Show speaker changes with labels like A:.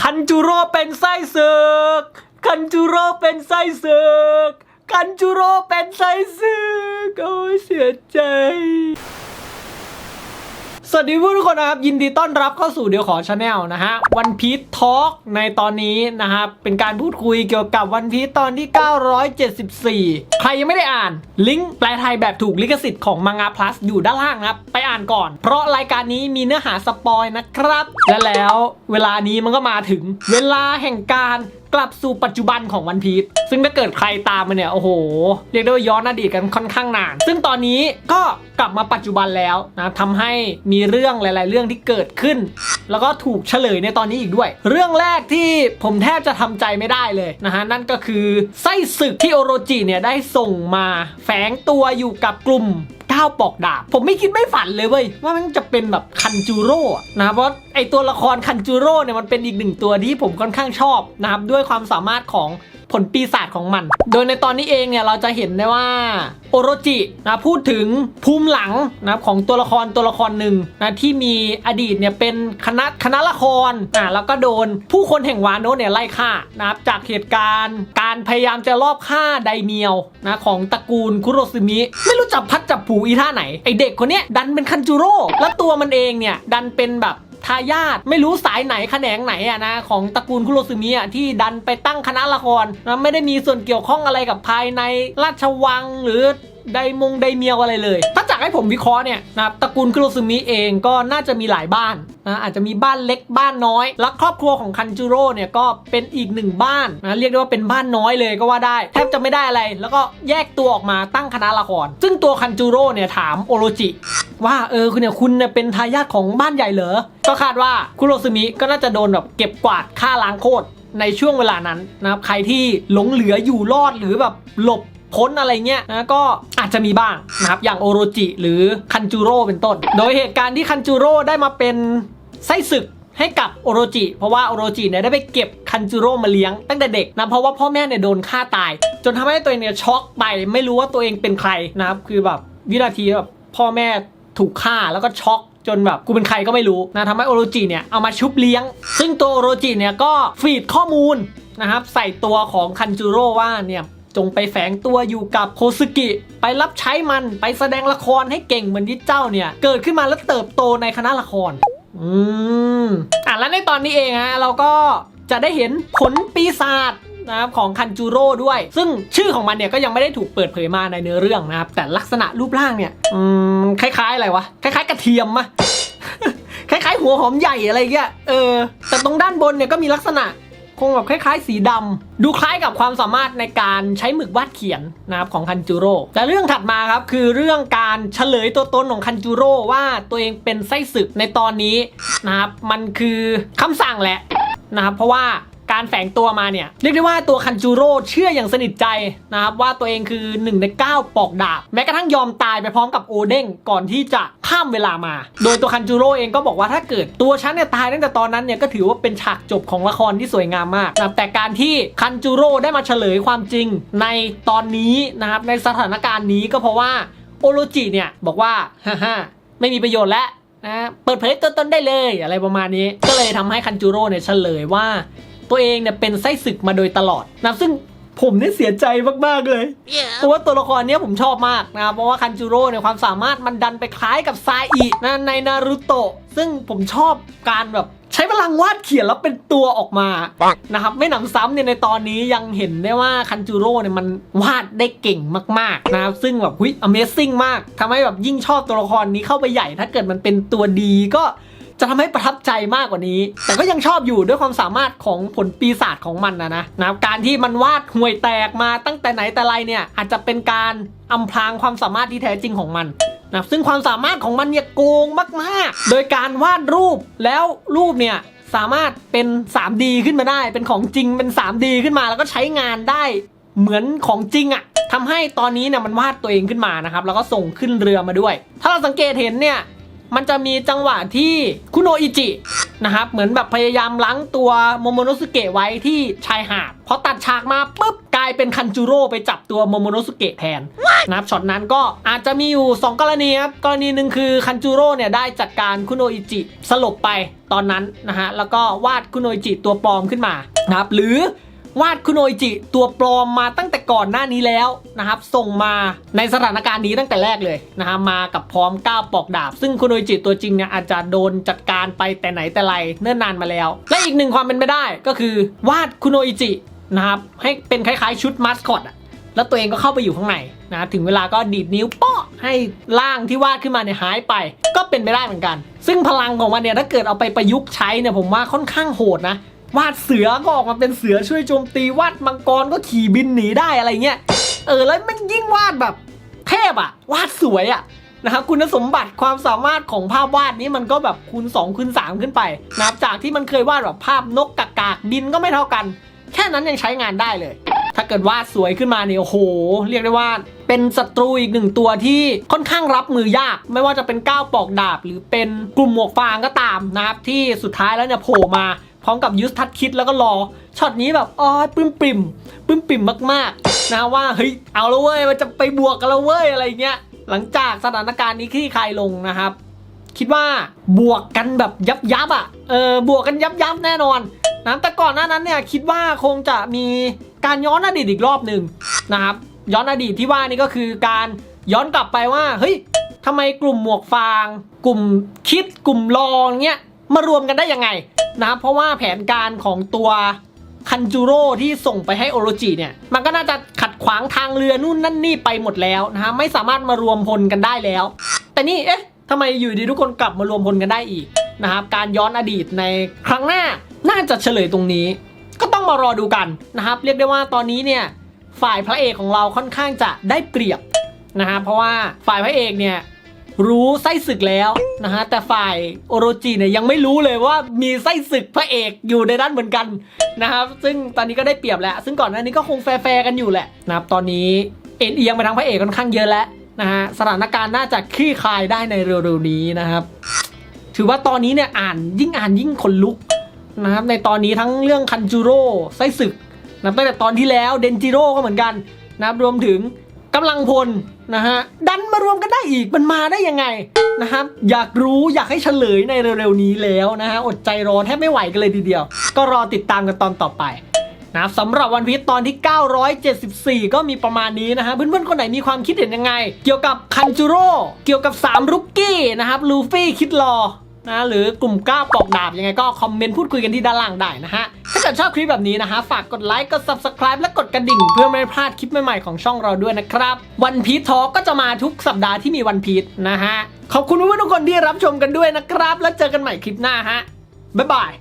A: คันจูโร่เป็นไส้ศึก คันจูโร่เป็นไส้ศึก คันจูโร่เป็นไส้ศึก โอ้ยเสียใจ สวัสดีเพื่อนทุกคนนะครับ ยินดีต้อนรับเข้าสู่เดียวขอชาแนลนะฮะวันพีททอล์กในตอนนี้นะครับ เป็นการพูดคุยเกี่ยวกับวันพีทตอนที่ 974 ใครยังไม่ได้อ่าน ลิงก์แปลไทยแบบถูกลิขสิทธิ์ของมังงะ plus อยู่ด้านล่างนะครับ ไปอ่านก่อน เพราะรายการนี้มีเนื้อหาสปอยนะครับ และแล้วเวลานี้มันก็มาถึงเวลาแห่งการกลับสู่ปัจจุบันของวันพีทซึ่งถ้าเกิดใครตามมาเนี่ย โอ้โห เรียกได้ว่าย้อนอดีตกันค่อนข้างนาน ซึ่งตอนนี้ก็กลับมาปัจจุบันแล้วนะทำให้มีเรื่องหลาย ๆ เรื่องที่เกิดขึ้น แล้วก็ถูกเฉลยในตอนนี้อีกด้วย เรื่องแรกที่ผมแทบจะทำใจไม่ได้เลยนะฮะ นั่นก็คือไส้ศึกที่โอโรจิเนี่ยได้ส่งมาแฝงตัวอยู่กับกลุ่ม ก้าวปอกดาบ ผมไม่คิดไม่ฝันเลยเว้ยว่ามันจะเป็นแบบคันจูโร่อะนะเพราะไอตัวละครคันจูโร่เนี่ยมันเป็นอีกหนึ่งตัวที่ผมค่อนข้างชอบนะครับด้วยความสามารถของ ผลปีศาจของมัน โดยในตอนนี้เองเนี่ยเราจะเห็นได้ว่าโอโรจินะพูดถึงภูมิหลังนะของตัวละครตัวละครหนึ่งนะที่มีอดีตเนี่ยเป็นคณะคณะละครอะแล้วก็โดนผู้คนแห่งวานโนเนี่ยไล่ฆ่านะครับจากเหตุการณ์ การพยายามจะลอบฆ่าไดเมียวนะของตระกูลคุโรซึมิไม่รู้จับพัดจับผูอีท่าไหนไอเด็กคนเนี้ยดันเป็นคันจูโร่แล้วตัวมันเองเนี่ยดันเป็นแบบ ทายาทไม่รู้สายไหนแขนงไหนอะนะของตระกูลคุโรซึมิอะที่ดันไปตั้งคณะละครนะไม่ได้มีส่วนเกี่ยวข้องอะไรกับภายในราชวังหรือ ไดมงไดเมียวอะไรเลย ถ้าจากให้ผมวิเคราะห์เนี่ยนะครับตระกูลคุโรซึมิเองก็น่าจะมีหลายบ้านนะอาจจะมีบ้านเล็กบ้านน้อย และครอบครัวของคันจูโร่เนี่ยก็เป็นอีกหนึ่งบ้านนะเรียกได้ว่าเป็นบ้านน้อยเลยก็ว่าได้แทบจะไม่ได้อะไร แล้วก็แยกตัวออกมาตั้งคณะละคร ซึ่งตัวคันจูโร่เนี่ยถามโอโรจิ ว่าเออคุณเนี่ยคุณเนี่ยเป็นทายาทของบ้านใหญ่เหรอ ก็คาดว่าคุโรซึมิก็น่าจะโดนแบบเก็บกวาดฆ่าล้างโคตรในช่วงเวลานั้นนะครับใครที่หลงเหลืออยู่รอดหรือแบบหลบ พ้นอะไรเงี้ยนะก็อาจจะมีบ้างนะครับอย่างโอโรจิหรือคันจูโร่เป็นต้น โดยเหตุการณ์ที่คันจูโร่ได้มาเป็นไส้ศึกให้กับโอโรจิ เพราะว่าโอโรจิเนี่ยได้ไปเก็บคันจูโร่มาเลี้ยงตั้งแต่เด็กนะเพราะว่าพ่อแม่เนี่ยโดนฆ่าตาย จนทำให้ตัวเองเนี่ยช็อกไปไม่รู้ว่าตัวเองเป็นใครนะครับคือแบบวินาทีแบบพ่อแม่ถูกฆ่าแล้วก็ช็อกจนแบบกูเป็นใครก็ไม่รู้นะทำให้โอโรจิเนี่ยเอามาชุบเลี้ยง ซึ่งตัวโอโรจิเนี่ยก็ฟีดข้อมูลนะครับใส่ตัวของคันจูโร่ว่าเนี่ย จงไปแฝงตัวอยู่กับโคซึกิ ไปรับใช้มันไปแสดงละครให้เก่งเหมือนที่เจ้าเนี่ย เกิดขึ้นมาแล้วเติบโตในคณะละคร อืมอะแล้วในตอนนี้เองฮะเราก็จะได้เห็นผลปีศาจนะครับของคันจูโร่ด้วย ซึ่งชื่อของมันเนี่ยก็ยังไม่ได้ถูกเปิดเผยมาในเนื้อเรื่องนะครับ แต่ลักษณะรูปร่างเนี่ย อืม คล้าย ๆ อะไรวะ คล้าย ๆ กระเทียมมะคล้าย ๆ หัวหอมใหญ่อะไรเงี้ย เออ แต่ตรงด้านบนเนี่ยก็มีลักษณะ คงแบบคล้าย ๆ สีดำดูคล้ายกับความสามารถในการใช้หมึกวาดเขียนนะครับของคันจูโร่แต่เรื่องถัดมาครับคือเรื่องการเฉลยตัวตนของคันจูโร่ว่าตัวเองเป็นไส้ศึกในตอนนี้นะครับมันคือคำสั่งแหละนะครับเพราะว่า การแฝงตัวมาเนี่ย เรียกได้ว่าตัวคันจูโร่เชื่ออย่างสนิทใจนะครับว่าตัวเองคือหนึ่งในเก้าปอกดาบ แม้กระทั่งยอมตายไปพร้อมกับโอเด้งก่อนที่จะข้ามเวลามา โดยตัวคันจูโร่เองก็บอกว่าถ้าเกิดตัวฉันเนี่ยตายตั้งแต่ตอนนั้นเนี่ยก็ถือว่าเป็นฉากจบของละครที่สวยงามมากนะแต่การที่คันจูโร่ได้มาเฉลยความจริงในตอนนี้นะครับในสถานการณ์นี้ก็เพราะว่าโอโรจิเนี่ยบอกว่าฮ่าฮ่าไม่มีประโยชน์แล้วนะเปิดเผยตัวตนได้เลยอะไรประมาณนี้ ก็เลยทำให้คันจูโร่เนี่ยเฉลยว่า ตัวเองเนี่ยเป็นไส้ศึกมาโดยตลอดนะซึ่งผมเนี่ยเสียใจมากๆเลยเพราะว่าตัวละครเนี้ยผมชอบมากนะครับเพราะว่าคันจูโร่เนี่ยความสามารถมันดันไปคล้ายกับซาอินะในนารูโตะ ซึ่งผมชอบการแบบใช้พลังวาดเขียนแล้วเป็นตัวออกมา
B: ปัง
A: นะครับ ไม่หนำซ้ำเนี่ยในตอนนี้ยังเห็นได้ว่าคันจูโร่เนี่ยมันวาดได้เก่งมากๆนะครับ ซึ่งแบบหุย Amazing มากทำให้แบบยิ่งชอบตัวละครนี้เข้าไปใหญ่ ถ้าเกิดมันเป็นตัวดีก็ จะทำให้ประทับใจมากกว่านี้ แต่ก็ยังชอบอยู่ด้วยความสามารถของผลปีศาจของมันนะนะนะการที่มันวาดห่วยแตกมาตั้งแต่ไหนแต่ไรเนี่ยอาจจะเป็นการอำพรางความสามารถที่แท้จริงของมันนะซึ่งความสามารถของมันเนี่ยโกงมากๆ โดยการวาดรูปแล้วรูปเนี่ยสามารถเป็น 3D ขึ้นมาได้ เป็นของจริงเป็น 3D ขึ้นมาแล้วก็ใช้งานได้เหมือนของจริงอะ่ะทำให้ตอนนี้เนี่ยมันวาดตัวเองขึ้นมานะครับ แล้วก็ส่งขึ้นเรือมาด้วย ถ้าเราสังเกตเห็นเนี่ย มันจะมีจังหวะที่คุโนอิจินะครับเหมือนแบบพยายามล้างตัวโมโมโนสุเกะไว้ที่ชายหาดพอตัดฉากมาปุ๊บกลายเป็นคันจูโร่ไปจับตัวโมโมโนสุเกะแทนนะครับช็อตนั้นก็อาจจะมีอยู่ 2 กรณีครับกรณีหนึ่งคือคันจูโร่เนี่ยได้จัดการคุโนอิจิสลบไปตอนนั้นนะฮะแล้วก็วาดคุโนอิจิตัวปลอมขึ้นมานะครับหรือ วาดคุโนอิจิตัวปลอมมาตั้งแต่ก่อนหน้านี้แล้วนะครับ ส่งมาในสถานการณ์นี้ตั้งแต่แรกเลยนะฮะมากับพร้อมก้าวปอกดาบ ซึ่งคุโนอิจิตัวจริงเนี่ยอาจจะโดนจัดการไปแต่ไหนแต่ไรเนิ่นนานมาแล้ว และอีกหนึ่งความเป็นไปได้ก็คือ วาดคุโนอิจินะครับให้เป็นคล้ายๆ ชุดมาสคอตอะแล้วตัวเองก็เข้าไปอยู่ข้างในนะถึงเวลาก็ดีดนิ้วเปาะให้ร่างที่วาดขึ้นมาเนี่ยหายไป ก็เป็นไปได้เหมือนกัน ซึ่งพลังของมันเนี่ยถ้าเกิดเอาไปประยุกต์ใช้เนี่ยผมว่าค่อนข้างโหดนะ วาดเสือก็ออกมาเป็นเสือช่วยโจมตีวาดมังกรก็ขี่บินหนีได้อะไรเงี้ยเออแล้วมันยิ่งวาดแบบเทพอะวาดสวยอะนะครับคุณสมบัติความสามารถของภาพวาดนี้มันก็แบบคูณ2คูณ3ขึ้นไปนะครับจากที่มันเคยวาดแบบภาพนกกากากบินก็ไม่เท่ากัน แค่นั้นยังใช้งานได้เลย ถ้าเกิดวาดสวยขึ้นมาเนี่ยโอ้โห เรียกได้ว่า เป็นศัตรูอีกหนึ่งตัวที่ค่อนข้างรับมือยาก ไม่ว่าจะเป็นก้าวปอกดาบ หรือเป็นกลุ่มหมวกฟางก็ตามนะครับที่สุดท้ายแล้วเนี่ยโผล่มาพร้อมกับยูสทัดคิดแล้วก็รอช็อตนี้แบบอ๋อปลื้มปิ่มปลื้มปิ่มมากๆ นะว่าเฮ้ยเอาแล้วเว้ยมันจะไปบวกกันแล้วเว้ยอะไรเงี้ยหลังจากสถานการณ์นี้คลี่คลายลงนะครับ คิดว่าบวกกันแบบยับยับอะเออบวกกันยับยับแน่นอนนะแต่ก่อนหน้านั้นเนี่ยคิดว่าคงจะมีการย้อนอดีตอีกรอบหนึ่งนะครับ ย้อนอดีตที่ว่านี่ก็คือการย้อนกลับไปว่าเฮ้ยทำไมกลุ่มหมวกฟาง กลุ่มคิดกลุ่มรองเนี้ยมารวมกันได้ยังไงนะครับเพราะว่าแผนการของตัวคันจูโร่ที่ส่งไปให้โอโรจิเนี่ย มันก็น่าจะขัดขวางทางเรือนู่นนั่นนี่ไปหมดแล้วนะฮะไม่สามารถมารวมพลกันได้แล้ว แต่นี่เอ๊ะทำไมอยู่ดีทุกคนกลับมารวมพลกันได้อีกนะครับการย้อนอดีตในครั้งหน้าน่าจะเฉลยตรงนี้ ก็ต้องมารอดูกันนะครับเรียกได้ว่าตอนนี้เนี่ย ฝ่ายพระเอกของเราค่อนข้างจะได้เปรียบนะฮะเพราะว่าฝ่ายพระเอกเนี่ยรู้ไส้ศึกแล้วนะฮะแต่ฝ่ายโอโรจิเนี่ยยังไม่รู้เลยว่ามีไส้ศึกพระเอกอยู่ในนั้นเหมือนกันนะครับซึ่งตอนนี้ก็ได้เปรียบแล้ว ซึ่งก่อนหน้านี้ก็คงแฟร์กันอยู่แหละนะครับตอนนี้เอ็นเอียงไปทางพระเอกค่อนข้างเยอะแล้วนะฮะสถานการณ์น่าจะคลี่คลายได้ในเร็วๆนี้นะครับ ถือว่าตอนนี้เนี่ยอ่านยิ่งอ่านยิ่งขนลุกนะครับในตอนนี้ทั้งเรื่องคันจูโร่ไส้ศึก นับตั้งแต่ตอนที่แล้วเดนจิโร่ก็เหมือนกันนะครับรวมถึงกำลังพลนะฮะดันมารวมกันได้อีกมันมาได้ยังไงนะครับอยากรู้อยากให้เฉลยในเร็วๆนี้แล้วนะฮะอดใจรอแทบไม่ไหวกันเลยทีเดียว ก็รอติดตามกันตอนต่อไปนะครับสำหรับวันพีชตอนที่ 974 ก็มีประมาณนี้นะฮะเพื่อนๆคนไหนมีความคิดเห็นยังไง เกี่ยวกับคันจูโร่เกี่ยวกับ 3 รุกกี้นะครับลูฟี่คิดรอ นะหรือกลุ่มก้าปอกดาบยังไงก็คอมเมนต์พูดคุยกันที่ด้านล่างได้นะฮะ ถ้าเกิดชอบคลิปแบบนี้นะฮะ ฝากกดไลค์ กด subscribe และกดกระดิ่ง เพื่อไม่พลาดคลิปใหม่ๆของช่องเราด้วยนะครับ วันพีททอก็จะมาทุกสัปดาห์ที่มีวันพีทนะฮะ ขอบคุณเพื่อนทุกคนที่รับชมกันด้วยนะครับ แล้วเจอกันใหม่คลิปหน้าฮะบ๊ายบาย